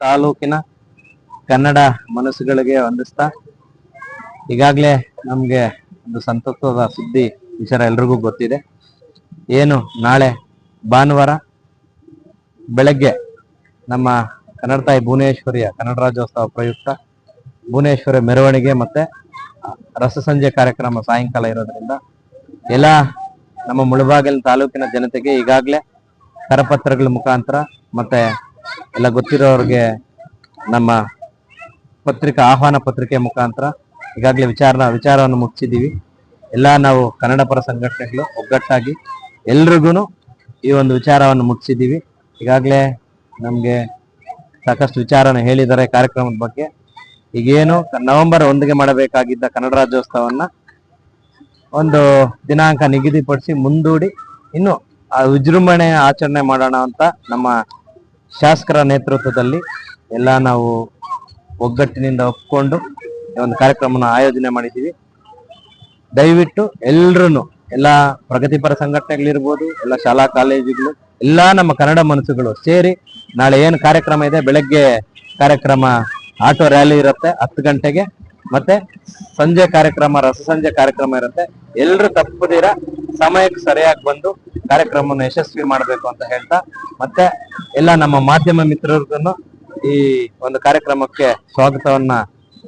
ತಾಲೂಕಿನ ಕನ್ನಡ ಮನಸ್ಸುಗಳಿಗೆ ಹೊಂದಿಸ್ತಾ, ಈಗಾಗಲೇ ನಮಗೆ ಒಂದು ಸಂತಸದ ಸುದ್ದಿ ವಿಚಾರ ಎಲ್ರಿಗೂ ಗೊತ್ತಿದೆ. ಏನು, ನಾಳೆ ಭಾನುವಾರ ಬೆಳಗ್ಗೆ ನಮ್ಮ ಕನ್ನಡ ತಾಯಿ ಭುವನೇಶ್ವರಿಯ ಕನ್ನಡ ರಾಜ್ಯೋತ್ಸವ ಪ್ರಯುಕ್ತ ಭುವನೇಶ್ವರಿ ಮೆರವಣಿಗೆ ಮತ್ತೆ ರಸಸಂಜೆ ಕಾರ್ಯಕ್ರಮ ಸಾಯಂಕಾಲ ಇರೋದ್ರಿಂದ ಎಲ್ಲ ನಮ್ಮ ಮುಳಬಾಗಿಲು ತಾಲೂಕಿನ ಜನತೆಗೆ ಈಗಾಗಲೇ ಕರಪತ್ರಗಳ ಮುಖಾಂತರ ಮತ್ತೆ ಎಲ್ಲ ಗೊತ್ತಿರೋರಿಗೆ ನಮ್ಮ ಪತ್ರಿಕಾ, ಆಹ್ವಾನ ಪತ್ರಿಕೆ ಮುಖಾಂತರ ಈಗಾಗಲೇ ವಿಚಾರ ವಿಚಾರವನ್ನು ಮುಗಿಸಿದ್ದೀವಿ. ಎಲ್ಲ ನಾವು ಕನ್ನಡ ಪರ ಸಂಘಟನೆಗಳು ಒಗ್ಗಟ್ಟಾಗಿ ಎಲ್ರಿಗೂ ಈ ಒಂದು ವಿಚಾರವನ್ನು ಮುಗಿಸಿದ್ದೀವಿ. ಈಗಾಗಲೇ ನಮಗೆ ಸಾಕಷ್ಟು ವಿಚಾರನ ಹೇಳಿದ್ದಾರೆ ಕಾರ್ಯಕ್ರಮದ ಬಗ್ಗೆ. ಈಗೇನು ನವೆಂಬರ್ ಒಂದಿಗೆ ಮಾಡಬೇಕಾಗಿದ್ದ ಕನ್ನಡ ರಾಜ್ಯೋತ್ಸವನ್ನ ಒಂದು ದಿನಾಂಕ ನಿಗದಿಪಡಿಸಿ ಮುಂದೂಡಿ ಇನ್ನು ಆ ವಿಜೃಂಭಣೆ ಆಚರಣೆ ಮಾಡೋಣ ಅಂತ ನಮ್ಮ ಶಾಸಕರ ನೇತೃತ್ವದಲ್ಲಿ ಎಲ್ಲ ನಾವು ಒಗ್ಗಟ್ಟಿನಿಂದ ಒಪ್ಕೊಂಡು ಒಂದು ಕಾರ್ಯಕ್ರಮನ ಆಯೋಜನೆ ಮಾಡಿದ್ದೀವಿ. ದಯವಿಟ್ಟು ಎಲ್ಲರೂ ಎಲ್ಲ ಪ್ರಗತಿಪರ ಸಂಘಟನೆಗಳಿರ್ಬೋದು, ಎಲ್ಲ ಶಾಲಾ ಕಾಲೇಜುಗಳು, ಎಲ್ಲ ನಮ್ಮ ಕನ್ನಡ ಮನಸ್ಸುಗಳು ಸೇರಿ ನಾಳೆ ಏನು ಕಾರ್ಯಕ್ರಮ ಇದೆ, ಬೆಳಗ್ಗೆ ಕಾರ್ಯಕ್ರಮ ಆಟೋ ರ್ಯಾಲಿ ಇರುತ್ತೆ, ಹತ್ತು ಗಂಟೆಗೆ. ಮತ್ತೆ ಸಂಜೆ ಕಾರ್ಯಕ್ರಮ, ರಸ ಸಂಜೆ ಕಾರ್ಯಕ್ರಮ ಇರುತ್ತೆ. ಎಲ್ಲರೂ ತಪ್ಪದಿರ ಸಮಯಕ್ಕೆ ಸರಿಯಾಗಿ ಬಂದು ಕಾರ್ಯಕ್ರಮವನ್ನು ಯಶಸ್ವಿ ಮಾಡಬೇಕು ಅಂತ ಹೇಳ್ತಾ, ಮತ್ತೆ ಎಲ್ಲ ನಮ್ಮ ಮಾಧ್ಯಮ ಮಿತ್ರರಿಗೂ ಈ ಒಂದು ಕಾರ್ಯಕ್ರಮಕ್ಕೆ ಸ್ವಾಗತವನ್ನ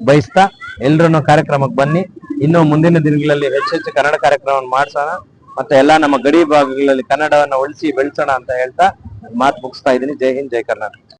ಬಯಸ್ತಾ ಎಲ್ರೂ ಕಾರ್ಯಕ್ರಮಕ್ಕೆ ಬನ್ನಿ. ಇನ್ನು ಮುಂದಿನ ದಿನಗಳಲ್ಲಿ ಹೆಚ್ಚು ಹೆಚ್ಚು ಕನ್ನಡ ಕಾರ್ಯಕ್ರಮವನ್ನು ಮಾಡಿಸೋಣ. ಮತ್ತೆ ಎಲ್ಲ ನಮ್ಮ ಗಡಿ ಭಾಗಗಳಲ್ಲಿ ಕನ್ನಡವನ್ನ ಉಳಿಸಿ ಬೆಳೆಸೋಣ ಅಂತ ಹೇಳ್ತಾ ಮಾತು ಮುಗಿಸ್ತಾ ಇದ್ದೀನಿ. ಜೈ ಹಿಂದ್, ಜೈ ಕರ್ನಾಟಕ.